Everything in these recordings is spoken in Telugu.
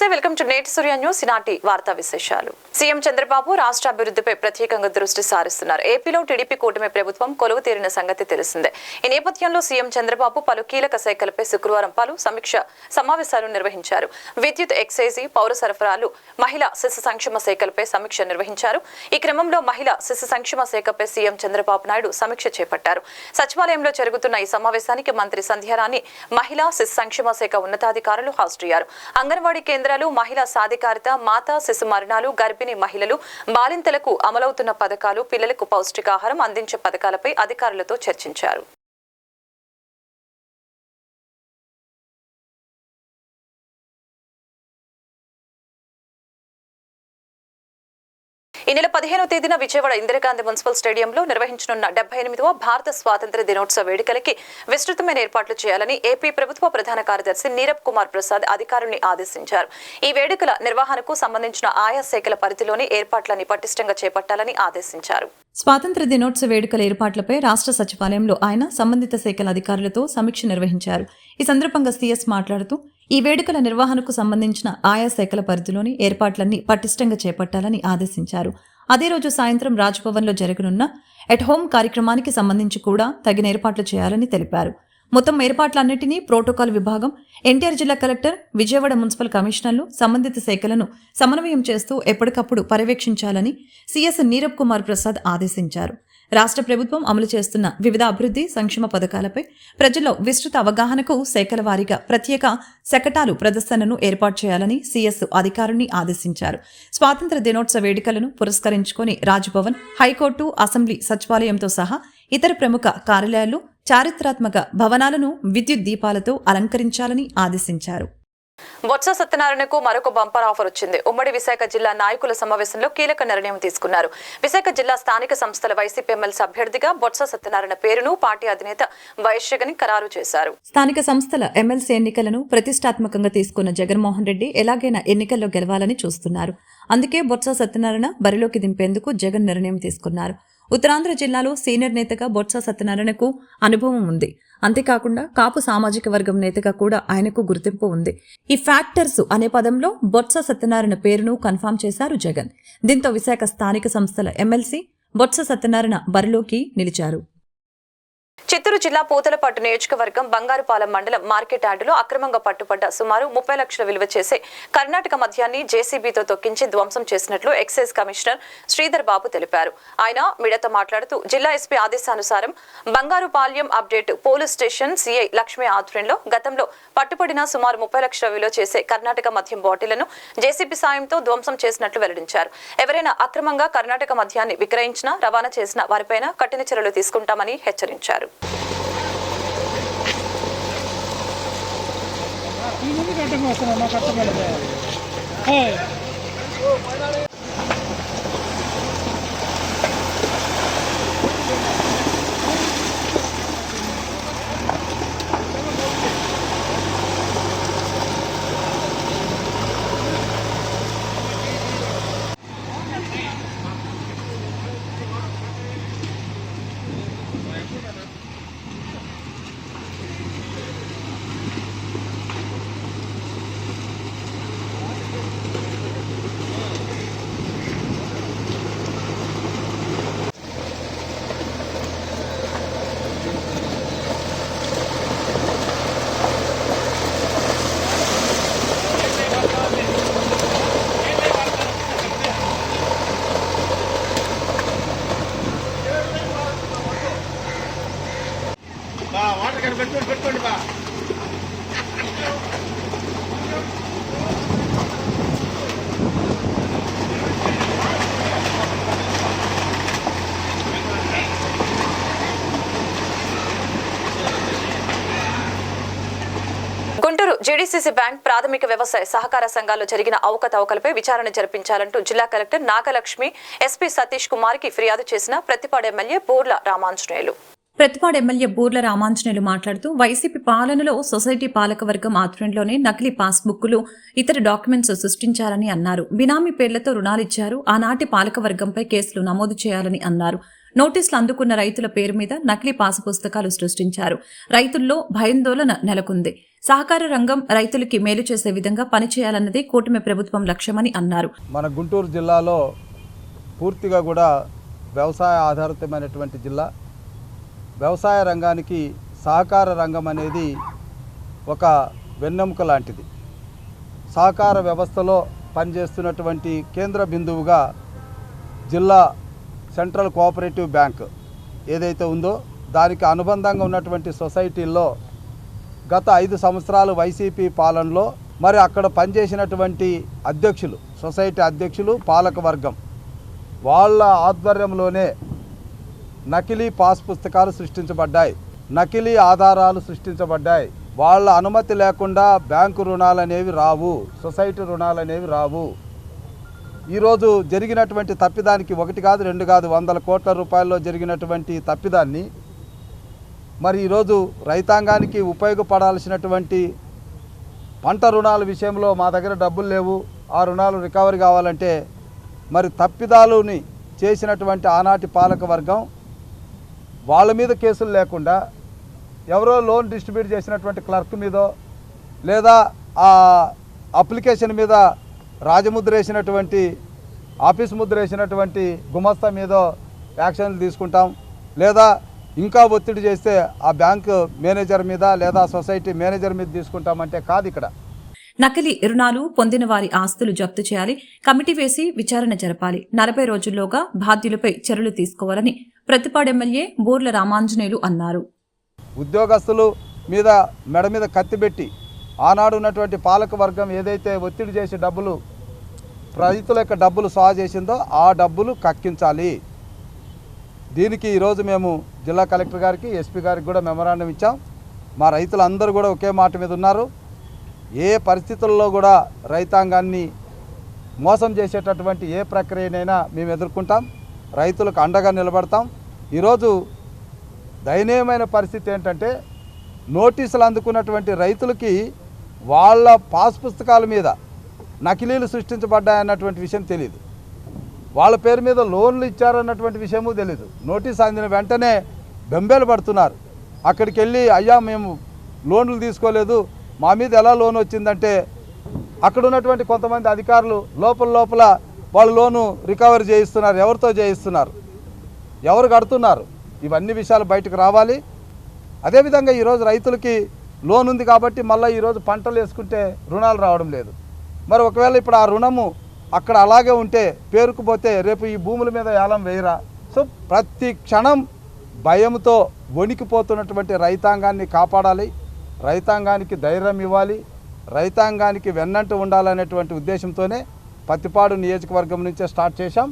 నమస్తే వెల్కమ్ టు నేటి సూర్య న్యూస్ ఈనాటి వార్తా విశేషాలు. సీఎం చంద్రబాబు రాష్ట్ర అభివృద్ధిపై ప్రత్యేకంగా దృష్టి సారిస్తున్నారు. ఏపీలో టీడీపీ కూటమి ప్రభుత్వం కొలువు తీరిన సంగతి తెలిసిందే. ఈ నేపథ్యంలో సీఎం చంద్రబాబు పలు కీలక శాఖలపై శుక్రవారం పలు సమీక్ష సమావేశాలు నిర్వహించారు. విద్యుత్ ఎక్సైజీ పౌర సరఫరాలు మహిళా శిశు సంక్షేమ శాఖలపై సమీక్ష నిర్వహించారు. ఈ క్రమంలో మహిళా శిశు సంక్షేమ శాఖపై సీఎం చంద్రబాబు నాయుడు సమీక్ష చేపట్టారు. సచివాలయంలో జరుగుతున్న ఈ సమావేశానికి మంత్రి సంధ్యారాణి మహిళా శిశు సంక్షేమ శాఖ ఉన్నతాధికారులు హాజరయ్యారు. అంగన్వాడీ కేంద్రాలు మహిళా సాధికారిత మాతా శిశు మరణాలు గర్భిణీ మహిళలు బాలింతలకు అమలవుతున్న పథకాలు పిల్లలకు పౌష్టికాహారం అందించే పథకాలపై అధికారులతో చర్చించారు. ఈ నెల పదిహేనవ తేదీన విజయవాడ ఇందిరాగాంధీ మున్సిపల్ స్టేడియంలో నిర్వహించనున్న డెబ్బై ఎనిమిదవ భారత స్వాతంత్ర దినోత్సవ వేడుకలకి విస్తృతమైన ఏర్పాట్లు చేయాలని ఏపీ ప్రభుత్వ ప్రధాన కార్యదర్శి నీరబ్ కుమార్ ప్రసాద్ అధికారుల్ని ఆదేశించారు. ఈ వేడుకల నిర్వహణకు సంబంధించిన ఆయా శాఖల పరిధిలోని ఏర్పాట్లని పటిష్టంగా చేపట్టాలని ఆదేశించారు. స్వాతంత్ర దినోత్సవ వేడుకల ఏర్పాట్లపై రాష్ట్ర సచివాలయంలో ఆయన సంబంధిత శాఖల అధికారులతో సమీక్ష నిర్వహించారు. ఈ సందర్భంగా సీఎస్ మాట్లాడుతూ ఈ వేడుకల నిర్వహణకు సంబంధించిన ఆయా శాఖల పరిధిలోని ఏర్పాట్లన్నీ పటిష్టంగా చేపట్టాలని ఆదేశించారు. అదే రోజు సాయంత్రం రాజ్భవన్లో జరగనున్న ఎట్ హోమ్ కార్యక్రమానికి సంబంధించి కూడా తగిన ఏర్పాట్లు చేయాలని తెలిపారు. మొత్తం ఏర్పాట్లన్నింటినీ ప్రోటోకాల్ విభాగం ఎన్టీఆర్ జిల్లా కలెక్టర్ విజయవాడ మున్సిపల్ కమిషనర్లు సంబంధిత శాఖలను సమన్వయం చేస్తూ ఎప్పటికప్పుడు పర్యవేక్షించాలని సీఎస్ నీరబ్ కుమార్ ప్రసాద్ ఆదేశించారు. రాష్ట్ర ప్రభుత్వం అమలు చేస్తున్న వివిధ అభివృద్ధి సంక్షేమ పథకాలపై ప్రజల్లో విస్తృత అవగాహనకు శాఖల వారీగా ప్రత్యేక శకటాలు ప్రదర్శనను ఏర్పాటు చేయాలని సీఎస్ అధికారుల్ని ఆదేశించారు. స్వాతంత్ర దినోత్సవ వేడుకలను పురస్కరించుకొని రాజ్భవన్ హైకోర్టు అసెంబ్లీ సచివాలయంతో సహా ఇతర ప్రముఖ కార్యాలయాలు చారిత్రాత్మక భవనాలను విద్యుత్ దీపాలతో అలంకరించాలని ఆదేశించారు. బొత్స సత్యనారాయణకు మరొక బంపర్ ఆఫర్ వచ్చింది. ఉమ్మడి విశాఖ జిల్లా నాయకుల సమావేశంలో కీలక నిర్ణయం తీసుకున్నారు. విశాఖ జిల్లా స్థానిక సంస్థల వైసీపీ ఎమ్మెల్సీ అభ్యర్థిగా బొత్స సత్యనారాయణ పేరును పార్టీ అధినేత వైఎస్ జగన్ ఖరారు చేశారు. స్థానిక సంస్థల ఎమ్మెల్సీ ఎన్నికలను ప్రతిష్టాత్మకంగా తీసుకున్న జగన్మోహన్ రెడ్డి ఎలాగైనా ఎన్నికల్లో గెలవాలని చూస్తున్నారు. అందుకే బొత్స సత్యనారాయణ బరిలోకి దింపేందుకు జగన్ నిర్ణయం తీసుకున్నారు. ఉత్తరాంధ్ర జిల్లాలో సీనియర్ నేతగా బొత్స సత్యనారాయణకు అనుభవం ఉంది. అంతేకాకుండా కాపు సామాజిక వర్గం నేతగా కూడా ఆయనకు గుర్తింపు ఉంది. ఈ ఫ్యాక్టర్స్ అనే పదంలో బొత్స సత్యనారాయణ పేరును కన్ఫామ్ చేశారు జగన్. దీంతో విశాఖ స్థానిక సంస్థల ఎమ్మెల్సీ బొత్స సత్యనారాయణ బరిలోకి నిలిచారు. చిత్తూరు జిల్లా పూతలపట్టు నియోజకవర్గం బంగారుపాలెం మండలం మార్కెట్ యార్డులో అక్రమంగా పట్టుబడ్డ సుమారు ముప్పై లక్షల విలువ చేసే కర్ణాటక మద్యాన్ని జేసీబీతో తొక్కించి ధ్వంసం చేసినట్లు ఎక్సైజ్ కమిషనర్ శ్రీధర్ బాబు తెలిపారు. ఆయన మీడియాతో మాట్లాడుతూ జిల్లా ఎస్పీ ఆదేశానుసారం Bangarupalem update police station CI Lakshmi ఆధ్వర్యంలో గతంలో పట్టుబడిన సుమారు ముప్పై లక్షల విలువ చేసే కర్ణాటక మద్యం బాటిళ్ళను జేసీబీ సాయంతో ధ్వంసం చేసినట్లు వెల్లడించారు. ఎవరైనా అక్రమంగా కర్ణాటక మద్యాన్ని విక్రయించినా రవాణా చేసిన వారిపైన కఠిన చర్యలు తీసుకుంటామని హెచ్చరించారు. ਇਹਨੂੰ ਵੀ ਕੱਟ ਮੋਸਣਾ ਨਾ ਕੱਟ ਮਿਲ ਜਾਏ ਹਾਂ। ఏడీసీసీ బ్యాంక్ ప్రాథమిక వ్యవసాయ సహకార సంఘాల్లో జరిగిన అవకతవకలపై విచారణ జరిపించాలంటూ జిల్లా కలెక్టర్ నాగలక్ష్మి ఎస్పీ సతీష్ కుమార్కి ఫిర్యాదు చేసిన ప్రతిపాడు ఎమ్మెల్యే బూర్ల రామాంజనేయులు. ప్రతిపాడు ఎమ్మెల్యే బూర్ల రామాంజనేయులు మాట్లాడుతూ వైసీపీ పాలనలో సొసైటీ పాలకవర్గం ఆధ్వర్యంలోనే నకిలీ పాస్బుక్లు ఇతర డాక్యుమెంట్స్ సృష్టించారని అన్నారు. బినామీ పేర్లతో రుణాలిచ్చారు ఆనాటి పాలకవర్గంపై కేసులు నమోదు చేయాలని అన్నారు. నోటీసులు అందుకున్న రైతుల పేరు మీద నకిలీ పాసు పుస్తకాలు సృష్టించారు. రైతుల్లో భయాందోళన నెలకొంది. సహకార రంగం రైతులకి మేలు చేసే విధంగా పనిచేయాలన్నది కూటమి ప్రభుత్వం లక్ష్యమని అన్నారు. మన గుంటూరు జిల్లాలో పూర్తిగా కూడా వ్యవసాయ ఆధారితమైనటువంటి జిల్లా. వ్యవసాయ రంగానికి సహకార రంగం అనేది ఒక వెన్నెముక లాంటిది. సహకార వ్యవస్థలో పనిచేస్తున్నటువంటి కేంద్ర బిందువుగా జిల్లా సెంట్రల్ కోఆపరేటివ్ బ్యాంక్ ఏదైతే ఉందో దానికి అనుబంధంగా ఉన్నటువంటి సొసైటీల్లో గత ఐదు సంవత్సరాలు వైసీపీ పాలనలో మరి అక్కడ పనిచేసినటువంటి అధ్యక్షులు సొసైటీ అధ్యక్షులు పాలకవర్గం వాళ్ళ ఆధ్వర్యంలోనే నకిలీ పాస్ పుస్తకాలు సృష్టించబడ్డాయి. నకిలీ ఆధారాలు సృష్టించబడ్డాయి. వాళ్ళ అనుమతి లేకుండా బ్యాంకు రుణాలు అనేవి రావు సొసైటీ రుణాలు అనేవి రావు. ఈరోజు జరిగినటువంటి తప్పిదానికి ఒకటి కాదు రెండు కాదు వందల కోట్ల రూపాయల్లో జరిగినటువంటి తప్పిదాన్ని మరి ఈరోజు రైతాంగానికి ఉపయోగపడాల్సినటువంటి పంట రుణాల విషయంలో మా దగ్గర డబ్బులు లేవు ఆ రుణాలు రికవరీ కావాలంటే మరి తప్పిదాలుని చేసినటువంటి ఆనాటి పాలక వర్గం వాళ్ళ మీద కేసులు లేకుండా ఎవరో లోన్ డిస్ట్రిబ్యూట్ చేసినటువంటి క్లర్క్ మీదో లేదా ఆ అప్లికేషన్ మీద రాజముద్ర వేసినటువంటి ఆఫీస్ ముద్ర వేసినటువంటి గుమస్తా మీదో యాక్షన్లు తీసుకుంటాం. లేదా ఇంకా ఒత్తిడి చేస్తే ఆ బ్యాంకు మేనేజర్ మీద లేదా సొసైటీ మేనేజర్ మీద తీసుకుంటామంటే కాదు ఇక్కడ. నకిలీ రుణాలు పొందిన వారి ఆస్తులు జప్తు చేయాలి కమిటీ వేసి విచారణ జరపాలి. నలభై రోజుల్లోగా బాధ్యులపై చర్యలు తీసుకోవాలని ప్రతిపాడు ఎమ్మెల్యే బూర్ల రామాంజనేయులు అన్నారు. ఉద్యోగస్తులు మీద మెడ మీద కత్తి పెట్టి ఆనాడు ఉన్నటువంటి పాలక వర్గం ఏదైతే ఒత్తిడి చేసి డబ్బులు రైతుల యొక్క డబ్బులు సా చేసిందో ఆ డబ్బులు కక్కించాలి. దీనికి ఈరోజు మేము జిల్లా కలెక్టర్ గారికి ఎస్పీ గారికి కూడా మెమరాండం ఇచ్చాం. మా రైతులందరూ కూడా ఒకే మాట మీద ఉన్నారు. ఏ పరిస్థితుల్లో కూడా రైతాంగాన్ని మోసం చేసేటటువంటి ఏ ప్రక్రియనైనా మేము ఎదుర్కొంటాం. రైతులకు అండగా నిలబడతాం. ఈరోజు దయనీయమైన పరిస్థితి ఏంటంటే నోటీసులు అందుకున్నటువంటి రైతులకి వాళ్ళ పాస్ పుస్తకాల మీద నకిలీలు సృష్టించబడ్డాయన్నటువంటి విషయం తెలియదు వాళ్ళ పేరు మీద లోన్లు ఇచ్చారన్నటువంటి విషయము తెలియదు నోటీస్ అందిన వెంటనే బెంబేలు పడుతున్నారు. అక్కడికి వెళ్ళి అయ్యా మేము లోన్లు తీసుకోలేదు. మా మీద ఎలా లోన్ వచ్చిందంటే అక్కడ ఉన్నటువంటి కొంతమంది అధికారులు లోపల లోపల వాళ్ళు లోను రికవరీ చేయిస్తున్నారు ఎవరితో చేయిస్తున్నారు ఎవరు కడుతున్నారు ఇవన్నీ విషయాలు బయటకు రావాలి. అదేవిధంగా ఈరోజు రైతులకి లోన్ ఉంది కాబట్టి మళ్ళీ ఈరోజు పంటలు వేసుకుంటే రుణాలు రావడం లేదు. మరి ఒకవేళ ఇప్పుడు ఆ రుణము అక్కడ అలాగే ఉంటే పేరుకుపోతే రేపు ఈ భూముల మీద ఏలం వేయరా? సో ప్రతి క్షణం భయంతో వణికిపోతున్నటువంటి రైతాంగాన్ని కాపాడాలి. రైతాంగానికి ధైర్యం ఇవ్వాలి. రైతాంగానికి వెన్నంటి ఉండాలనేటువంటి ఉద్దేశంతోనే పత్తిపాడు నియోజకవర్గం నుంచే స్టార్ట్ చేశాం.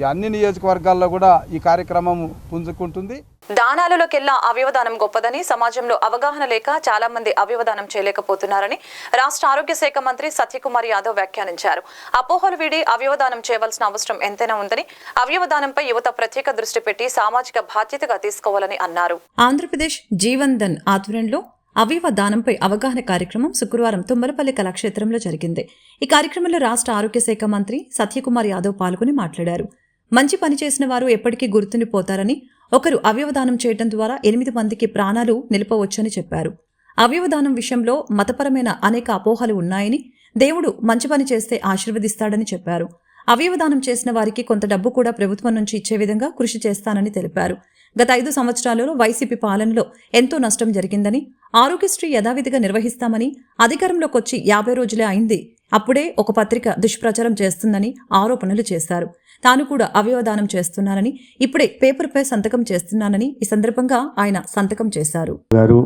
ఈ అన్ని నియోజకవర్గాల్లో కూడా ఈ కార్యక్రమం పుంజుకుంటుంది. దానాలలోకెల్లా అవయవదానం గొప్పదని సమాజంలో అవగాహన లేక చాలా మంది అవయవదానం చేయలేకపోతున్నారని రాష్ట్ర ఆరోగ్య శాఖ మంత్రి సత్యకుమార్ యాదవ్ వ్యాఖ్యానించారు. అపోహలు వీడి అవయవదానం చేయవలసిన అవసరం ఎంతైనా ఉందని అవయవదానంపై యువత ప్రత్యేక దృష్టి పెట్టి సామాజిక బాధ్యతగా తీసుకోవాలని అన్నారు. ఆంధ్రప్రదేశ్ జీవన్ ధన్ ఆధ్వర్యంలో అవయవ దానంపై అవగాహన కార్యక్రమం శుక్రవారం తుమ్మలపల్లి కళాక్షేత్రంలో జరిగింది. ఈ కార్యక్రమంలో రాష్ట్ర ఆరోగ్య శాఖ మంత్రి సత్యకుమార్ యాదవ్ పాల్గొని మాట్లాడారు. మంచి పని చేసిన వారు ఎప్పటికీ గుర్తుండిపోతారని ఒకరు అవయవదానం చేయడం ద్వారా ఎనిమిది మందికి ప్రాణాలు నిలపవచ్చని చెప్పారు. అవయవదానం విషయంలో మతపరమైన అనేక అపోహలు ఉన్నాయని దేవుడు మంచి పని చేస్తే ఆశీర్వదిస్తాడని చెప్పారు. అవయవదానం చేసిన వారికి కొంత డబ్బు కూడా ప్రభుత్వం నుంచి ఇచ్చే విధంగా కృషి చేస్తానని తెలిపారు. గత ఐదు సంవత్సరాలలో వైసీపీ పాలనలో ఎంతో నష్టం జరిగిందని ఆరోగ్యశ్రీ యథావిధిగా నిర్వహిస్తామని అధికారంలోకి వచ్చి యాభై రోజులే అయింది. అప్పుడే ఒక పత్రిక దుష్ప్రచారం చేస్తుందని ఆరోపణలు చేశారు. తాను కూడా అవయవదానం చేస్తున్నానని ఇప్పుడే పేపర్పై సంతకం చేస్తున్నానని ఈ సందర్భంగా ఆయన సంతకం చేశారు. గారు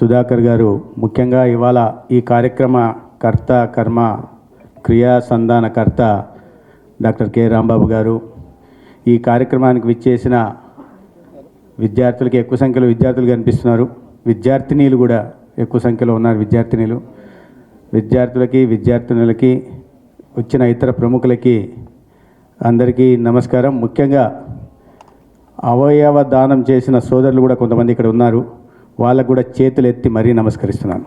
సుధాకర్ గారు ముఖ్యంగా ఇవాళ ఈ కార్యక్రమ కర్త కర్మ క్రియా సంధానకర్త డాక్టర్ కె. రాంబాబు గారు ఈ కార్యక్రమానికి విచ్చేసిన విద్యార్థులకి ఎక్కువ సంఖ్యలో విద్యార్థులు కనిపిస్తున్నారు. విద్యార్థినీలు కూడా ఎక్కువ సంఖ్యలో ఉన్నారు విద్యార్థినీలు. విద్యార్థులకి విద్యార్థినులకి వచ్చిన ఇతర ప్రముఖులకి అందరికీ నమస్కారం. ముఖ్యంగా అవయవ దానం చేసిన సోదరులు కూడా కొంతమంది ఇక్కడ ఉన్నారు. వాళ్ళకు కూడా చేతులు ఎత్తి మరీ నమస్కరిస్తున్నాను.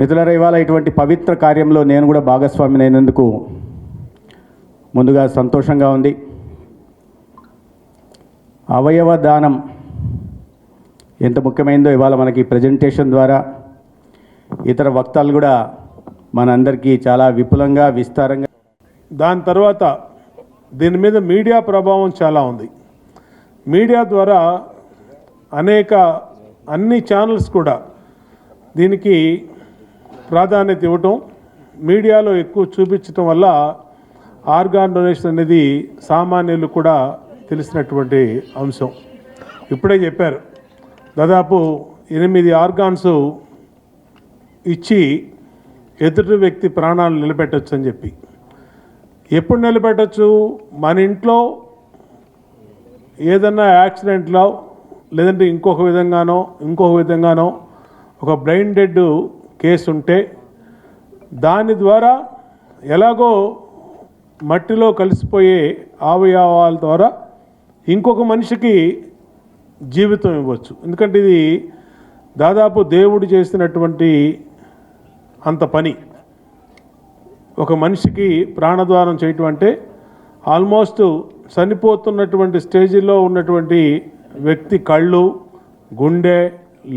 మిత్రులారా ఇవాళ ఇటువంటి పవిత్ర కార్యంలో నేను కూడా భాగస్వామినైనందుకు ముందుగా సంతోషంగా ఉంది. అవయవ దానం ఎంత ముఖ్యమైందో ఇవాళ మనకి ప్రజెంటేషన్ ద్వారా ఇతర వక్తలు కూడా మనందరికీ చాలా విపులంగా విస్తారంగా. దాని తర్వాత దీని మీద మీడియా ప్రభావం చాలా ఉంది. మీడియా ద్వారా అనేక అన్ని ఛానల్స్ కూడా దీనికి ప్రాధాన్యత ఇవ్వటం మీడియాలో ఎక్కువ చూపించటం వల్ల ఆర్గాన్ డొనేషన్ అనేది సామాన్యులు కూడా తెలిసినటువంటి అంశం. ఇప్పుడే చెప్పారు. దాదాపు ఎనిమిది ఆర్గాన్స్ ఇచ్చి ఎదుటి వ్యక్తి ప్రాణాలు నిలబెట్టచ్చు అని చెప్పి. ఎప్పుడు నిలబెట్టచ్చు? మన ఇంట్లో ఏదన్నా యాక్సిడెంట్లో లేదంటే ఇంకొక విధంగానో ఇంకొక విధంగానో ఒక బ్లైండ్ డెడ్ కేసు ఉంటే దాని ద్వారా ఎలాగో మట్టిలో కలిసిపోయే అవయవాల ద్వారా ఇంకొక మనిషికి జీవితం ఇవ్వచ్చు. ఎందుకంటే ఇది దాదాపు దేవుడు చేసినటువంటి అంత పని. ఒక మనిషికి ప్రాణద్వారం చేయటం అంటే ఆల్మోస్ట్ చనిపోతున్నటువంటి స్టేజీలో ఉన్నటువంటి వ్యక్తి కళ్ళు గుండె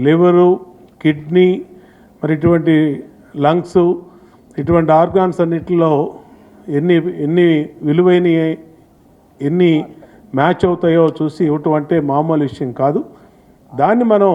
లివరు కిడ్నీ మరి ఇటువంటి లంగ్స్ ఇటువంటి ఆర్గాన్స్ అన్నిటిలో ఎన్ని ఎన్ని విలువైన ఎన్ని మ్యాచ్ అవుతాయో చూసి ఇవ్వటం అంటే మామూలు విషయం కాదు. దాన్ని మనం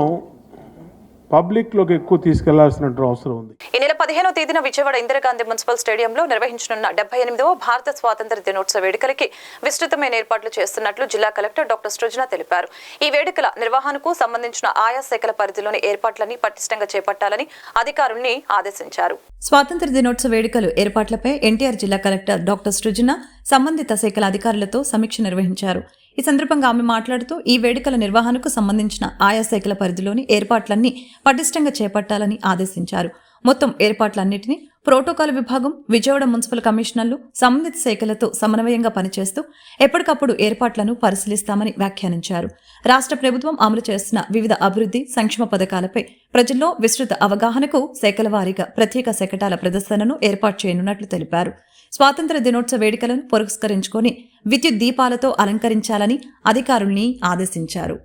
పబ్లిక్లోకి ఎక్కువ తీసుకెళ్ళాల్సినటువంటి అవసరం ఉంది. ఈ నెల పదిహేనో తేదీన విజయవాడ ఇందిరాగాంధీ మున్సిపల్ స్టేడియంలో నిర్వహించనున్న డెబ్బై ఎనిమిదవ భారత స్వాతంత్ర దినోత్సవ వేడుకలకి విస్తృతమైన ఏర్పాట్లు చేస్తున్నట్లు జిల్లా కలెక్టర్ డాక్టర్ సృజన తెలిపారు. ఈ వేడుకల నిర్వహణకు సంబంధించిన ఆయా శాఖల పరిధిలోని ఏర్పాట్లని పటిష్టంగా చేపట్టాలని అధికారుల్ని ఆదేశించారు. స్వాతంత్ర దినోత్సవ వేడుకలు ఏర్పాట్లపై ఎన్టీఆర్ జిల్లా కలెక్టర్ డాక్టర్ సృజన సంబంధిత శాఖల అధికారులతో సమీక్ష నిర్వహించారు. ఈ సందర్భంగా ఆమె మాట్లాడుతూ ఈ వేడుకల నిర్వహణకు సంబంధించిన ఆయా శాఖల పరిధిలోని ఏర్పాట్లన్నీ పటిష్టంగా చేపట్టాలని ఆదేశించారు. మొత్తం ఏర్పాట్లన్నింటినీ ప్రోటోకాల్ విభాగం విజయవాడ మున్సిపల్ కమిషనర్లు సంబంధిత శాఖలతో సమన్వయంగా పనిచేస్తూ ఎప్పటికప్పుడు ఏర్పాట్లను పరిశీలిస్తామని వ్యాఖ్యానించారు. రాష్ట్ర ప్రభుత్వం అమలు చేస్తున్న వివిధ అభివృద్ధి సంక్షేమ పథకాలపై ప్రజల్లో విస్తృత అవగాహనకు శాఖల వారీగా ప్రత్యేక శకటాల ప్రదర్శనను ఏర్పాటు చేయనున్నట్లు తెలిపారు. స్వాతంత్ర దినోత్సవ వేడుకలను పురస్కరించుకొని విద్యుత్ దీపాలతో అలంకరించాలని అధికారుల్ని ఆదేశించారు.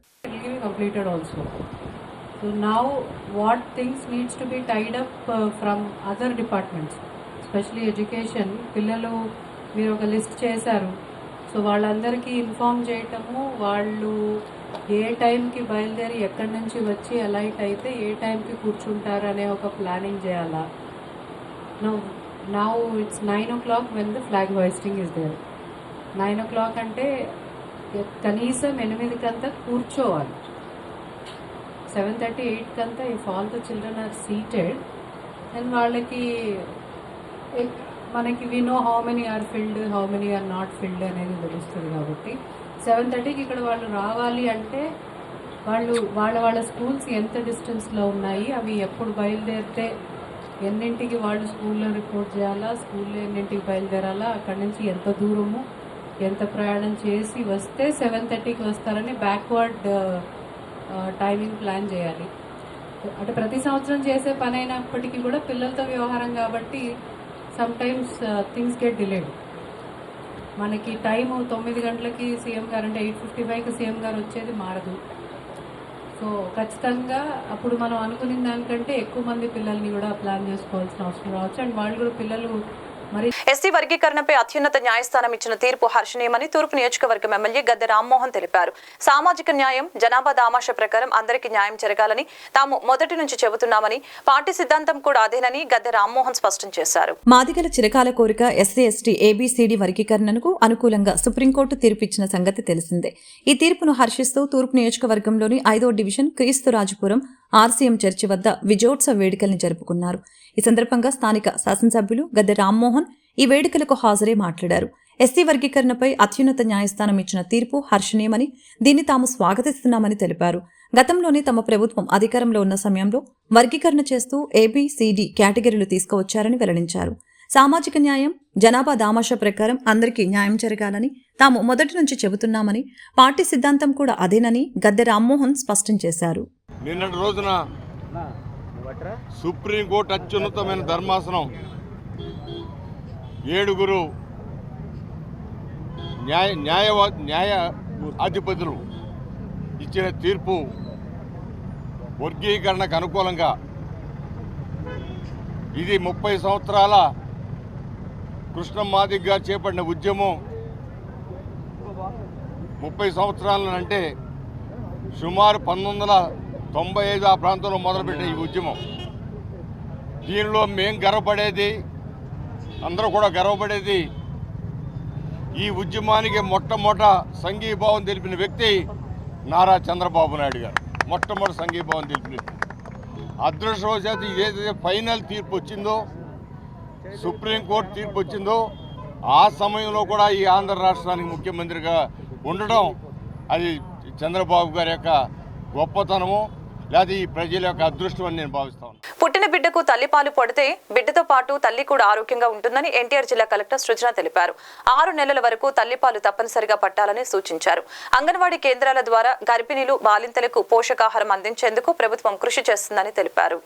So now what things needs to be tied up uh, from other departments, especially education, పిల్లలు మీరు ఒక లిస్ట్ చేశారు. సో వాళ్ళందరికీ ఇన్ఫామ్ చేయటము వాళ్ళు ఏ టైంకి బయలుదేరి ఎక్కడి నుంచి వచ్చి అలైట్ అయితే ఏ టైంకి కూర్చుంటారు అనే ఒక ప్లానింగ్ చేయాలా? నా now it's nine o'clock when the flag hoisting is there nine o'clock అంటే కనీసం ఎనిమిదికంతా కూర్చోవాలి. సెవెన్ థర్టీ ఎయిట్ కంతా ఈ all the children are seated and వాళ్ళకి మనకి we know how many are filled how many are not filled అనేది తెలుస్తుంది కాబట్టి సెవెన్ థర్టీకి ఇక్కడ వాళ్ళు రావాలి అంటే వాళ్ళు వాళ్ళ వాళ్ళ స్కూల్స్ ఎంత డిస్టెన్స్లో ఉన్నాయి అవి ఎప్పుడు బయలుదేరితే ఎన్నింటికి వాళ్ళు స్కూల్లో రిపోర్ట్ చేయాలా స్కూల్లో ఎన్నింటికి బయలుదేరాలా అక్కడి నుంచి ఎంత దూరము ఎంత ప్రయాణం చేసి వస్తే సెవెన్ థర్టీకి వస్తారని బ్యాక్వర్డ్ టైమింగ్ ప్లాన్ చేయాలి. అంటే ప్రతి సంవత్సరం చేసే పని అయినప్పటికీ కూడా పిల్లలతో వ్యవహారం కాబట్టి సమ్టైమ్స్ థింగ్స్ గెట్ డిలేడ్ మనకి టైము తొమ్మిది గంటలకి సీఎం గారు అంటే ఎయిట్ ఫిఫ్టీ ఫైవ్కి సీఎం గారు వచ్చేది మారదు. సో ఖచ్చితంగా అప్పుడు మనం అనుకునే దానికంటే ఎక్కువ మంది పిల్లల్ని కూడా ప్లాన్ చేసుకోవాల్సిన అవసరం రావచ్చు. అండ్ వాళ్ళు కూడా పిల్లలు ఎస్సీ వర్గీకరణపై అత్యున్నత న్యాయస్థానం ఇచ్చిన తీర్పు హర్షణీయమని తూర్పు నియోజకవర్గం ఎమ్మెల్యే గద్దె రామ్మోహన్ తెలిపారు. సామాజిక న్యాయం జనాభా దామాష ప్రకారం అందరికీ న్యాయం జరగాలని తాము మొదటి నుంచి చెబుతున్నామని పార్టీ సిద్ధాంతం కూడా అదేనని గద్దె రామ్మోహన్ స్పష్టం చేశారు. మాదిగల చిరకాల కోరిక ఎస్సీ ఎస్టీ ఏబీసీడీ వర్గీకరణకు అనుకూలంగా సుప్రీంకోర్టు తీర్పిచ్చిన సంగతి తెలిసిందే. ఈ తీర్పును హర్షిస్తూ తూర్పు నియోజకవర్గంలోని ఐదో డివిజన్ క్రీస్తురాజపురం ఆర్సీఎం చర్చి వద్ద విజయోత్సవ వేడుకల్ని జరుపుకున్నారు. ఈ సందర్భంగా స్థానిక శాసనసభ్యులు గద్దె రామ్మోహన్ ఈ వేడుకలకు హాజరై మాట్లాడారు. ఎస్సీ వర్గీకరణపై అత్యున్నత న్యాయస్థానం ఇచ్చిన తీర్పు హర్షణీయమని దీన్ని తాము స్వాగతిస్తున్నామని తెలిపారు. గతంలోనే తమ ప్రభుత్వం అధికారంలో ఉన్న సమయంలో వర్గీకరణ చేస్తూ ఏబీసీడీ కేటగిరీలు తీసుకువచ్చారని వెల్లడించారు. సామాజిక న్యాయం జనాభా దామాష ప్రకారం అందరికీ న్యాయం జరగాలని తాము మొదటి నుంచి చెబుతున్నామని పార్టీ సిద్ధాంతం కూడా అదేనని గద్దె రామ్మోహన్ స్పష్టం చేశారు. నిన్నటి రోజున సుప్రీంకోర్టు అత్యున్నతమైన ధర్మాసనం. ఏడుగురు న్యాయ న్యాయ న్యాయ అధిపతులు ఇచ్చిన తీర్పు వర్గీకరణకు అనుకూలంగా ఇది ముప్పై సంవత్సరాల కృష్ణమాదిక్ గారు చేపట్టిన ఉద్యమం. ముప్పై సంవత్సరాలను అంటే సుమారు పంతొమ్మిది వందల తొంభై ఐదు ఆ ప్రాంతంలో మొదలుపెట్టిన ఈ ఉద్యమం. దీనిలో మేం గర్వపడేది అందరూ కూడా గర్వపడేది ఈ ఉద్యమానికి మొట్టమొదట సంఘీభావం తెలిపిన వ్యక్తి నారా చంద్రబాబు నాయుడు గారు. మొట్టమొదటి సంఘీభావం తెలిపిన వ్యక్తి. అదృష్టవశాత్తు ఏదైతే ఫైనల్ తీర్పు వచ్చిందో సుప్రీంకోర్టు తీర్పు వచ్చిందో ఆ సమయంలో కూడా ఈ ఆంధ్ర రాష్ట్రానికి ముఖ్యమంత్రిగా ఉండడం అది చంద్రబాబు గారి యొక్క గొప్పతనము. లేదా ఈ ప్రజల యొక్క అదృష్టం అని నేను భావిస్తాను పుట్టిన బిడ్డకు తల్లిపాలు పడితే బిడ్డతో పాటు తల్లి కూడా ఆరోగ్యంగా ఉంటుందని ఎన్టీఆర్ జిల్లా కలెక్టర్ సృజన తెలిపారు. ఆరు నెలల వరకు తల్లిపాలు తప్పనిసరిగా పట్టాలని సూచించారు. అంగన్వాడీ కేంద్రాల ద్వారా గర్భిణీలు బాలింతలకు పోషకాహారం అందించేందుకు ప్రభుత్వం కృషి చేస్తుందని తెలిపారు.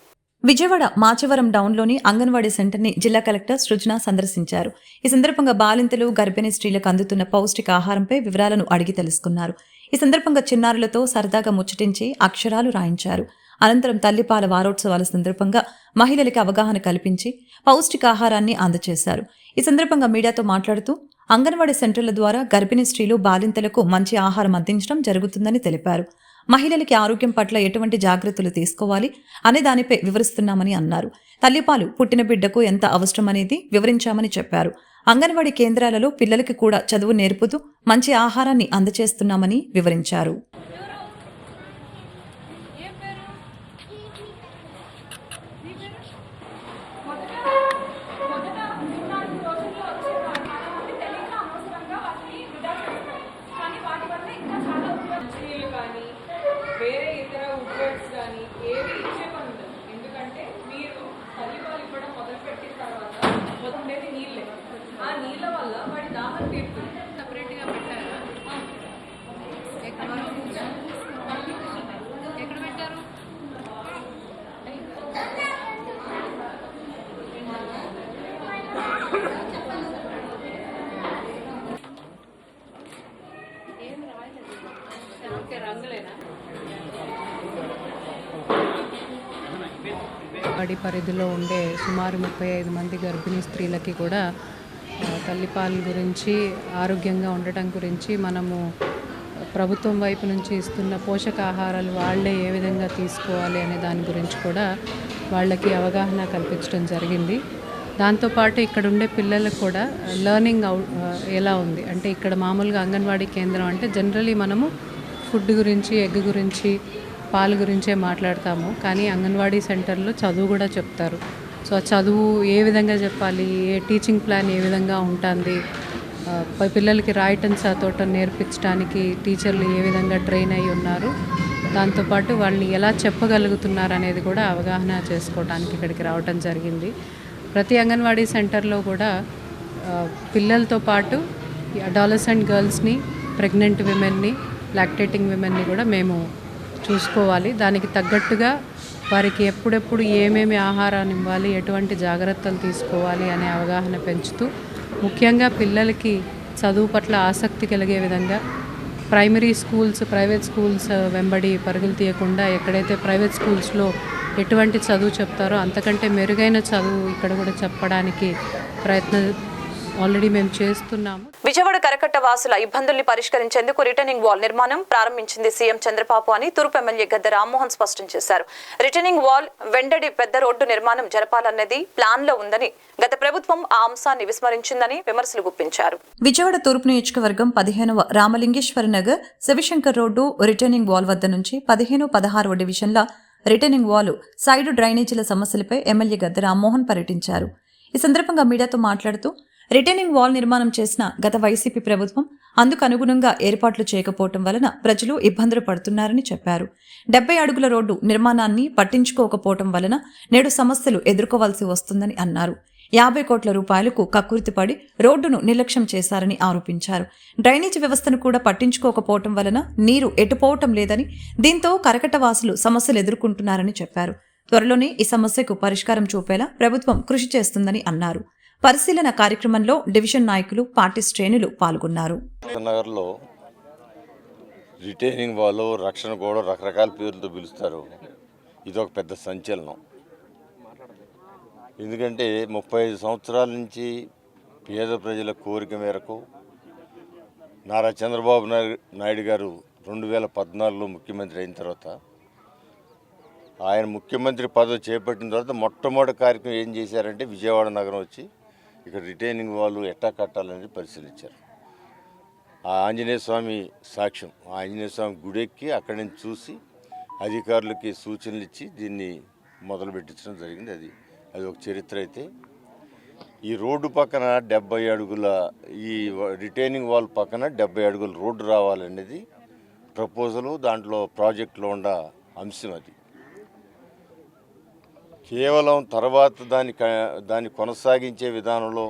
విజయవాడ మాచవరం డౌన్లోని అంగన్వాడీ సెంటర్ని జిల్లా కలెక్టర్ సృజన సందర్శించారు. ఈ సందర్భంగా బాలింతలు గర్భిణీ స్త్రీలకు అందుతున్న పౌష్టిక ఆహారంపై వివరాలను అడిగి తెలుసుకున్నారు. ఈ సందర్భంగా చిన్నారులతో సరదాగా ముచ్చటించి అక్షరాలు రాయించారు. అనంతరం తల్లిపాల వారోత్సవాల సందర్భంగా మహిళలకి అవగాహన కల్పించి పౌష్టికాహారాన్ని అందజేశారు ఈ సందర్భంగా మీడియాతో మాట్లాడుతూ అంగన్వాడీ సెంటర్ల ద్వారా గర్భిణీ స్త్రీలు బాలింతలకు మంచి ఆహారం అందించడం జరుగుతుందని తెలిపారు. మహిళలకి ఆరోగ్యం పట్ల ఎటువంటి జాగ్రత్తలు తీసుకోవాలి అనే దానిపై వివరిస్తున్నామని అన్నారు. తల్లిపాలు పుట్టిన బిడ్డకు ఎంత అవసరమనేది వివరించామని చెప్పారు. అంగన్వాడీ కేంద్రాలలో పిల్లలకి కూడా చదువు నేర్పుతూ మంచి ఆహారాన్ని అందజేస్తున్నామని వివరించారు మంచినీళ్ళు కానీ వేరే ఇతర ఉడ్వర్డ్స్ కానీ ఏవి ఇచ్చే పని ఉండదు ఎందుకంటే మీరు తల్లిపాలు ఇవ్వడం మొదలుపెట్టిన తర్వాత మొదలుండేది నీళ్ళే ఆ నీళ్ళ వల్ల వాడి దాహం తీరుతుంది సపరేట్గా పెట్టారా ఎక్కడ ఎక్కడ పెట్టారు ఓకే పరిధిలో ఉండే సుమారు ముప్పై ఐదు మంది గర్భిణీ స్త్రీలకి కూడా తల్లిపాలు గురించి ఆరోగ్యంగా ఉండటం గురించి మనము ప్రభుత్వం వైపు నుంచి ఇస్తున్న పోషకాహారాలు వాళ్ళే ఏ విధంగా తీసుకోవాలి అనే దాని గురించి కూడా వాళ్ళకి అవగాహన కల్పించడం జరిగింది. దాంతోపాటు ఇక్కడ ఉండే పిల్లలకు కూడా లెర్నింగ్ అవుట్ ఎలా ఉంది? అంటే ఇక్కడ మామూలుగా అంగన్వాడీ కేంద్రం అంటే జనరలీ మనము ఫుడ్ గురించి ఎగ్ గురించి పాలు గురించే మాట్లాడతాము. కానీ అంగన్వాడీ సెంటర్లో చదువు కూడా చెప్తారు. సో ఆ చదువు ఏ విధంగా చెప్పాలి? ఏ టీచింగ్ ప్లాన్ ఏ విధంగా ఉంటుంది? పిల్లలకి రాయటం చదవటం నేర్పించడానికి టీచర్లు ఏ విధంగా ట్రైన్ అయి ఉన్నారు? దాంతోపాటు వాళ్ళని ఎలా చెప్పగలుగుతున్నారు అనేది కూడా అవగాహన చేసుకోవడానికి ఇక్కడికి రావటం జరిగింది. ప్రతి అంగన్వాడీ సెంటర్లో కూడా పిల్లలతో పాటు అడాలసెంట్ గర్ల్స్ని ప్రెగ్నెంట్ విమెన్ని లాక్టేటింగ్ విమెన్ని కూడా మేము చూసుకోవాలి. దానికి తగ్గట్టుగా వారికి ఎప్పుడెప్పుడు ఏమేమి ఆహారాన్ని ఇవ్వాలి ఎటువంటి జాగ్రత్తలు తీసుకోవాలి అనే అవగాహన పెంచుతూ ముఖ్యంగా పిల్లలకి చదువు పట్ల ఆసక్తి కలిగే విధంగా ప్రైమరీ స్కూల్స్ ప్రైవేట్ స్కూల్స్ వెంబడి పరుగులు తీయకుండా ఎక్కడైతే ప్రైవేట్ స్కూల్స్లో ఎటువంటి చదువు చెప్తారో అంతకంటే మెరుగైన చదువు ఇక్కడ కూడా చెప్పడానికి ప్రయత్నం ఆల్రెడీ మేము చేస్తున్నాము. విజయవాడ కరకట్ట వాసుల ఇబ్బందుల్ని పరిష్కరించేందుకు రిటర్నింగ్ వాల్ నిర్మాణం ప్రారంభించింది సీఎం చంద్రబాబు అని తూర్పు ఎమ్మెల్యే గద్దె రామ్మోహన్ స్పష్టం చేశారు. రిటర్నింగ్ వాల్ వెండడి పెద్ద రోడ్డు నిర్మాణం జరపాలన్నది ప్లాన్లో ఉందని గత ప్రభుత్వం ఆ అంశాన్ని విస్మరించిందని విమర్శలు గుప్పించారు. విజయవాడ తూర్పు నియోజకవర్గం పదిహేనవ Ramalingeswara Nagar Sivashankar road returning wall వద్ద నుంచి పదిహేను పదహారవ డివిజన్ల రిటర్నింగ్ వాలు సైడు డ్రైనేజీల సమస్యలపై ఎమ్మెల్యే గద్దె రామ్మోహన్ పర్యటించారు. ఈ సందర్భంగా మీడియాతో మాట్లాడుతూ రిటర్నింగ్ వాల్ నిర్మాణం చేసిన గత వైసీపీ ప్రభుత్వం అందుకు అనుగుణంగా ఏర్పాట్లు చేయకపోవటం వలన ప్రజలు ఇబ్బందులు పడుతున్నారని చెప్పారు. డెబ్బై అడుగుల రోడ్డు నిర్మాణాన్ని పట్టించుకోకపోవటం వలన నేడు సమస్యలు ఎదుర్కోవాల్సి వస్తుందని అన్నారు. యాభై కోట్ల రూపాయలకు కక్కుర్తిపడి రోడ్డును నిర్లక్ష్యం చేశారని ఆరోపించారు. డ్రైనేజ్ వ్యవస్థను కూడా పట్టించుకోకపోవటం వలన నీరు ఎటుపోవటం లేదని దీంతో కరకటవాసులు సమస్యలు ఎదుర్కొంటున్నారని చెప్పారు. త్వరలోనే ఈ సమస్యకు పరిష్కారం చూపేలా ప్రభుత్వం కృషి చేస్తుందని అన్నారు. పరిశీలన కార్యక్రమంలో డివిజన్ నాయకులు పార్టీ శ్రేణులు పాల్గొన్నారు. నగర్లో రిటైనింగ్ వాళ్ళు రక్షణ కూడా రకరకాల పేర్లతో పిలుస్తారు. ఇది ఒక పెద్ద సంచలనం. ఎందుకంటే ముప్పై ఐదు సంవత్సరాల నుంచి పేద ప్రజల కోరిక మేరకు నారా చంద్రబాబు నాయుడు నాయుడు గారు రెండు వేల పద్నాలుగులో ముఖ్యమంత్రి అయిన తర్వాత ఆయన ముఖ్యమంత్రి పదవి చేపట్టిన తర్వాత మొట్టమొదటి కార్యక్రమం ఏం చేశారంటే విజయవాడ నగరం వచ్చి ఇక్కడ రిటైనింగ్ వాళ్ళు ఎట్టా కట్టాలని పరిశీలించారు. ఆ ఆంజనేయ స్వామి సాక్ష్యం ఆ ఆంజనేయ స్వామి గుడెక్కి అక్కడి నుంచి చూసి అధికారులకి సూచనలు ఇచ్చి దీన్ని మొదలు పెట్టించడం జరిగింది. అది అది ఒక చరిత్ర అయితే. ఈ రోడ్డు పక్కన డెబ్బై అడుగుల ఈ రిటైనింగ్ వాల్ పక్కన డెబ్బై అడుగుల రోడ్డు రావాలనేది ప్రపోజలు దాంట్లో ప్రాజెక్టులో ఉన్న అంశం అది. కేవలం తర్వాత దాని దాన్ని కొనసాగించే విధానంలో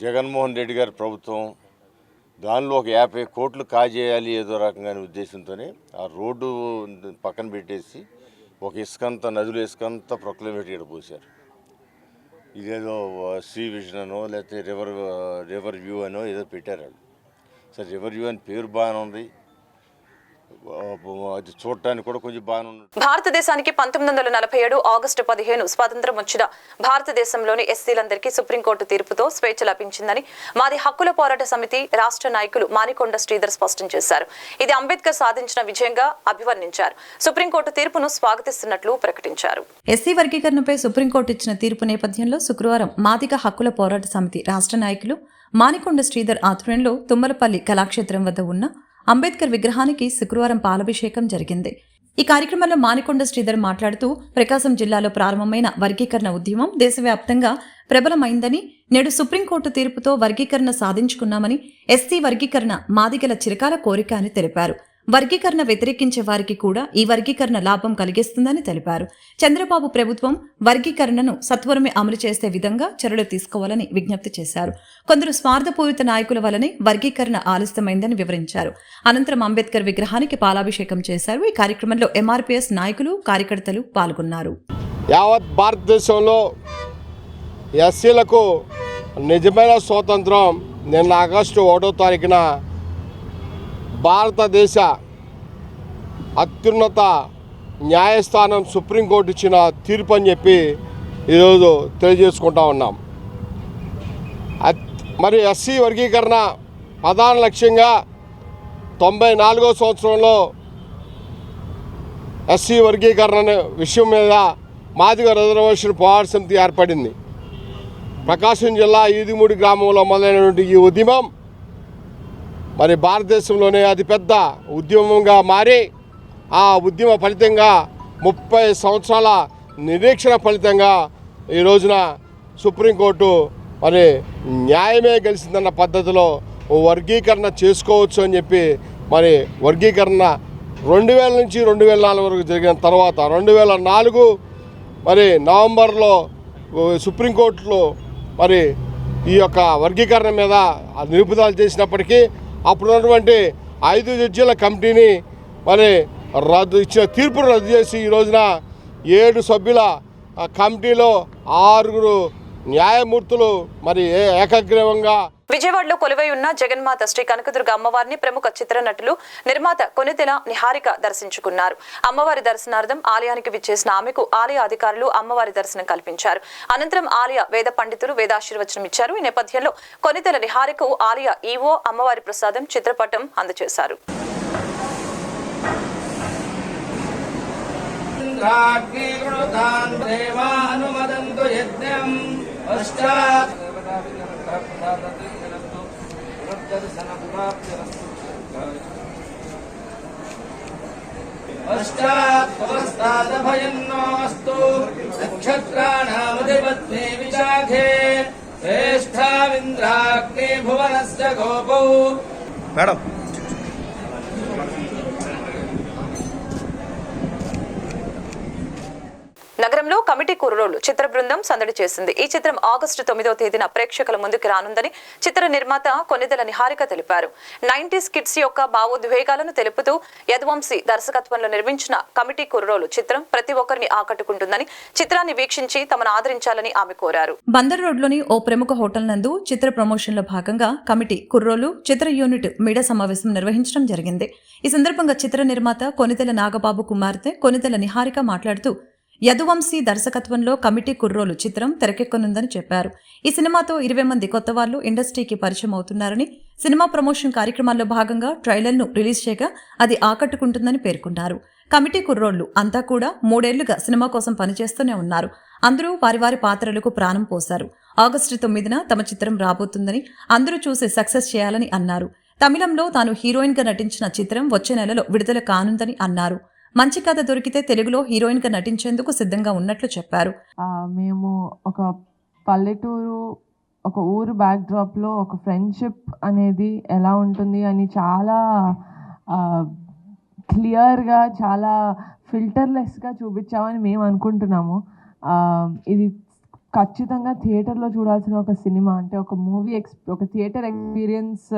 జగన్మోహన్ రెడ్డి గారి ప్రభుత్వం దానిలో ఒక యాభై కోట్లు కాజేయాలి ఏదో రకంగా ఉద్దేశంతోనే ఆ రోడ్డు పక్కన పెట్టేసి ఒక ఇసుకంత నదులు ఇసుకంతా ప్రొక్లమేట్ ఇక్కడ పోశారు. ఇదేదో సీ విజన్ అనో లేకపోతే రివర్ రివర్ వ్యూ అనో ఏదో పెట్టారు వాళ్ళు. సరే రివర్ వ్యూ అని పేరు బాగానే ఉంది. అది చూడటానికి కూడా కొంచెం బాగానే భారతదేశానికి పంతొమ్మిది వందల నలభై ఏడు ఆగస్టు పదిహేను స్వాతంత్రం వచ్చిన భారతదేశంలోని ఎస్సీలందరికీ సుప్రీంకోర్టు తీర్పుతో స్వేచ్ఛ లభించిందని మాది హక్కుల పోరాట సమితి రాష్ట్ర నాయకులు మానికొండ శ్రీధర్ స్పష్టం చేశారు. ఇది అంబేద్కర్ సాధించిన విజయంగా అభివర్ణించారు. సుప్రీంకోర్టు తీర్పును స్వాగతిస్తున్నట్లు ప్రకటించారు. ఎస్సీ వర్గీకరణపై సుప్రీంకోర్టు ఇచ్చిన తీర్పు నేపథ్యంలో శుక్రవారం మాదిగ హక్కుల పోరాట సమితి రాష్ట్ర నాయకులు మానికొండ శ్రీధర్ ఆధ్వర్యంలో తుమ్మలపల్లి కళాక్షేత్రం వద్ద ఉన్న అంబేద్కర్ విగ్రహానికి శుక్రవారం పాలాభిషేకం జరిగింది. ఈ కార్యక్రమంలో మానికొండ శ్రీధర్ మాట్లాడుతూ ప్రకాశం జిల్లాలో ప్రారంభమైన వర్గీకరణ ఉద్యమం దేశవ్యాప్తంగా ప్రబలమైందని నేడు సుప్రీంకోర్టు తీర్పుతో వర్గీకరణ సాధించుకున్నామని ఎస్సీ వర్గీకరణ మాదిగల చిరకాల కోరిక అని తెలిపారు. వర్గీకరణ వ్యతిరేకించే వారికి కూడా ఈ వర్గీకరణ లాభం కలిగిస్తుందని తెలిపారు. చంద్రబాబు ప్రభుత్వం వర్గీకరణను సత్వరమే అమలు చేసే విధంగా చర్యలు తీసుకోవాలని విజ్ఞప్తి చేశారు. కొందరు స్వార్థపూరిత నాయకుల వలనే వర్గీకరణ ఆలస్యమైందని వివరించారు. అనంతరం అంబేద్కర్ విగ్రహానికి పాలాభిషేకం చేశారు. ఈ కార్యక్రమంలో ఎంఆర్పీఎస్ నాయకులు కార్యకర్తలు పాల్గొన్నారు. యావత్ భారతదేశంలో ఎస్సీలకు నిజమైన స్వాతంత్రం నిన్న ఆగస్టు ఒకటో తారీఖున భారతదేశ అత్యున్నత న్యాయస్థానం సుప్రీంకోర్టు ఇచ్చిన తీర్పు అని చెప్పి ఈరోజు తెలియజేసుకుంటా ఉన్నాం. అత్- మరి ఎస్సీ వర్గీకరణ ప్రధాన లక్ష్యంగా తొంభై నాలుగో సంవత్సరంలో ఎస్సీ వర్గీకరణ విషయం మీద మాదిగ రిజర్వేషన్ పోరాట సమితి ఏర్పడింది. ప్రకాశం జిల్లా ఈదిమూడి గ్రామంలో మొదలైనటువంటి ఈ ఉద్యమం మరి భారతదేశంలోనే అతిపెద్ద ఉద్యమంగా మారి ఆ ఉద్యమ ఫలితంగా ముప్పై సంవత్సరాల నిరీక్షణ ఫలితంగా ఈ రోజున సుప్రీంకోర్టు మరి న్యాయమే గెలిచిందన్న పద్ధతిలో వర్గీకరణ చేసుకోవచ్చు అని చెప్పి మరి వర్గీకరణ రెండు వేల నుంచి రెండు వేల నాలుగు వరకు జరిగిన తర్వాత రెండు వేల నాలుగు మరి నవంబర్లో సుప్రీంకోర్టులో మరి ఈ యొక్క వర్గీకరణ మీద ఆ నిలుపుదల చేసినప్పటికీ అప్పుడు ఉన్నటువంటి ఐదు జడ్జీల కమిటీని మరి రద్దు ఇచ్చిన తీర్పును రద్దు చేసి ఈ రోజున ఏడు సభ్యుల కమిటీలో ఆరుగురు న్యాయమూర్తులు మరి ఏ- ఏకగ్రీవంగా విజయవాడలో కొలువై ఉన్న జగన్మాత శ్రీ కనకదుర్గ అమ్మవారిని ప్రముఖ చిత్ర నటులు నిర్మాత కొనితెల నిహారిక దర్శించుకున్నారు. అమ్మవారి దర్శనార్థం ఆలయానికి విచ్చేసిన ఆమెకు ఆలయ అధికారులు అమ్మవారి దర్శనం కల్పించారు. అనంతరం ఆలయ వేద పండితులు వేదాశీర్వచనం ఇచ్చారు. ఈ నేపథ్యంలో కొనితెల నిహారికు ఆలయ ఈవో అమ్మవారి ప్రసాదం చిత్రపటం అందజేశారు దేవానుమదంతు యజ్ఞం. పశ్చాత్ अष्टात्मस्तादभयन्नोऽस्तु नक्षत्राणामधिपत्ने विशाखे श्रेष्ठाविन्द्राग्ने भुवनस्य गोपौ। मैडम నగరంలో కమిటీ కుర్రోలు చిత్ర బృందం సందడి చేసింది. ఈ చిత్రం ఆగస్టు తొమ్మిదవ తేదీన ప్రేక్షకుల ముందుకు రానుందని చిత్ర నిర్మాత కొనిదల నిహారిక తెలిపారు. నైన్టీస్ కిడ్స్ యొక్క భావోద్వేగాలను తెలుపుతూ యద్వంశీ దర్శకత్వంలో నిర్మించిన కమిటీ కుర్రోలు చిత్రం ప్రతి ఒక్కరిని ఆకట్టుకుంటుందని చిత్రాన్ని వీక్షించి తమను ఆదరించాలని ఆమె కోరారు. బందర్ రోడ్లోని ఓ ప్రముఖ హోటల్ నందు చిత్ర ప్రమోషన్లో భాగంగా కమిటీ కుర్రోలు చిత్ర యూనిట్ మీడియా సమావేశం నిర్వహించడం జరిగింది. ఈ సందర్భంగా చిత్ర నిర్మాత కొనితెల నాగబాబు కుమార్తె కొనితెల నిహారిక మాట్లాడుతూ యదువంశీ దర్శకత్వంలో కమిటీ కుర్రోలు చిత్రం తెరకెక్కనుందని చెప్పారు. ఈ సినిమాతో ఇరవై మంది కొత్త వాళ్ళు ఇండస్ట్రీకి పరిచయం అవుతున్నారని సినిమా ప్రమోషన్ కార్యక్రమాల్లో భాగంగా ట్రైలర్ను రిలీజ్ చేయగా అది ఆకట్టుకుంటుందని పేర్కొన్నారు. కమిటీ కుర్రోళ్ళు అంతా కూడా మూడేళ్ళుగా సినిమా కోసం పనిచేస్తూనే ఉన్నారు. అందరూ వారి వారి పాత్రలకు ప్రాణం పోశారు. ఆగస్టు తొమ్మిదిన తమ చిత్రం రాబోతుందని అందరూ చూసి సక్సెస్ చేయాలని అన్నారు. తమిళంలో తాను హీరోయిన్గా నటించిన చిత్రం వచ్చే నెలలో విడుదల కానుందని అన్నారు. మంచి కథ దొరికితే తెలుగులో హీరోయిన్గా నటించేందుకు సిద్ధంగా ఉన్నట్లు చెప్పారు. మేము ఒక పల్లెటూరు ఒక ఊరు బ్యాక్డ్రాప్లో ఒక ఫ్రెండ్షిప్ అనేది ఎలా ఉంటుంది అని చాలా క్లియర్గా చాలా ఫిల్టర్లెస్గా చూపించామని మేము అనుకుంటున్నాము. ఇది ఖచ్చితంగా థియేటర్లో చూడాల్సిన ఒక సినిమా అంటే ఒక మూవీ ఎక్స్ ఒక థియేటర్ ఎక్స్పీరియన్స్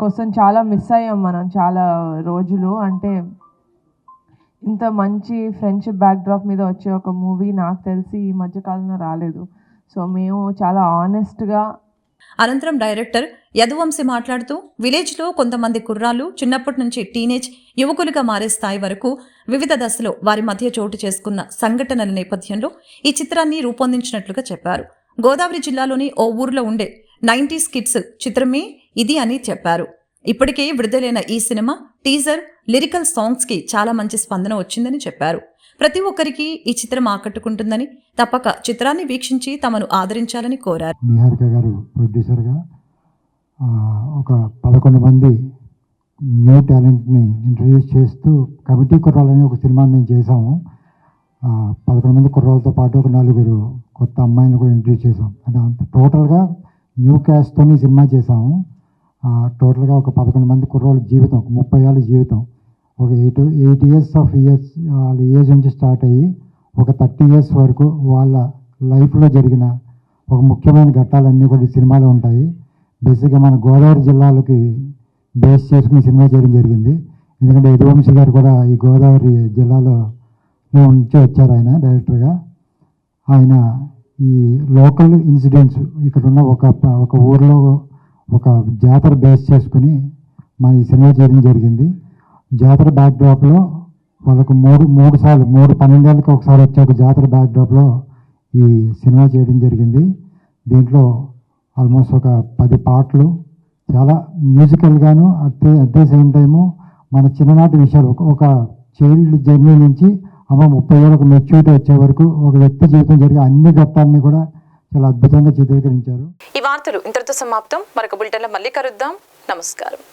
కోసం చాలా మిస్ అయ్యాం మనం చాలా రోజులు. అంటే ఇంత మంచి ఫ్రెండ్షిప్ బ్యాక్డ్రాప్ మీద వచ్చే ఒక మూవీ నాకు తెలిసి ఈ మధ్యకాలంలో రాలేదు. సో మేము చాలా ఆనెస్ట్గా అనంతరం డైరెక్టర్ యదువంశి మాట్లాడుతూ విలేజ్లో కొంతమంది కుర్రాళ్ళు చిన్నప్పటి నుంచి టీనేజ్ యువకులుగా మారే స్థాయి వరకు వివిధ దశలో వారి మధ్య చోటు చేసుకున్న సంఘటనల నేపథ్యంలో ఈ చిత్రాన్ని రూపొందించినట్లుగా చెప్పారు. గోదావరి జిల్లాలోని ఓ ఊర్లో ఉండే నైంటీస్ కిడ్స్ చిత్రమే ఇది అని చెప్పారు. ఇప్పటికే విడుదలైన ఈ సినిమా టీజర్ లిరికల్ సాంగ్స్కి చాలా మంచి స్పందన వచ్చిందని చెప్పారు. ప్రతి ఒక్కరికి ఈ చిత్రం ఆకట్టుకుంటుందని తప్పక చిత్రాన్ని వీక్షించి తమను ఆదరించాలని కోరారు. నిహారిక గారు ప్రొడ్యూసర్గా ఒక పదకొండు మంది న్యూ టాలెంట్ని ఇంట్రడ్యూస్ చేస్తూ కమిటీ కుర్రాలని ఒక సినిమా మేము చేసాము పదకొండు మంది కుర్రాలతో పాటు ఒక నలుగురు కొత్త అమ్మాయిని కూడా ఇంట్రడ్యూస్ చేసాం అంటే అంత టోటల్గా న్యూ క్యాస్ట్తోనే సినిమా చేసాము టోటల్గా ఒక పదకొండు మంది కుర్రోళ్ళ జీవితం ఒక ముప్పై ఏళ్ళ జీవితం. ఒక eight eight years of years వాళ్ళ ఏజ్ నుంచి స్టార్ట్ అయ్యి ఒక థర్టీ ఇయర్స్ వరకు వాళ్ళ లైఫ్లో జరిగిన ఒక ముఖ్యమైన ఘట్టాలన్నీ కూడా ఈ సినిమాలో ఉంటాయి. బేసిక్గా మన గోదావరి జిల్లాలకి బేస్ చేసుకుని సినిమా చేయడం జరిగింది. ఎందుకంటే యదువంశీ గారు కూడా ఈ గోదావరి జిల్లాలో నుంచి వచ్చారు ఆయన డైరెక్టర్గా. ఆయన ఈ లోకల్ ఇన్సిడెంట్స్ ఇక్కడ ఉన్న ఒక ఒక ఊర్లో ఒక జాతర బేస్ చేసుకుని మన ఈ సినిమా చేయడం జరిగింది. జాతర బ్యాక్డ్రాప్లో వాళ్ళకు మూడు మూడు సార్లు మూడు పన్నెండేళ్ళకి ఒకసారి వచ్చే ఒక జాతర బ్యాక్డ్రాప్లో ఈ సినిమా చేయడం జరిగింది. దీంట్లో ఆల్మోస్ట్ ఒక పది పాటలు చాలా మ్యూజికల్గాను at at the same time మన చిన్ననాటి విషయాలు. ఒక ఒక చైల్డ్ జర్నీ నుంచి అమ్మ ముప్పై ఏళ్ళకు ఒక మెచ్యూరిటీ వచ్చే వరకు ఒక వ్యక్తి జీవితం జరిగే అన్ని ఘట్టాలని కూడా చాలా అద్భుతంగా చిత్రీకరించారు. ఈ వార్తలు ఇంతటితో సమాప్తం. మరొక బులెటిన్లో మళ్ళీ కలుద్దాం. నమస్కారం.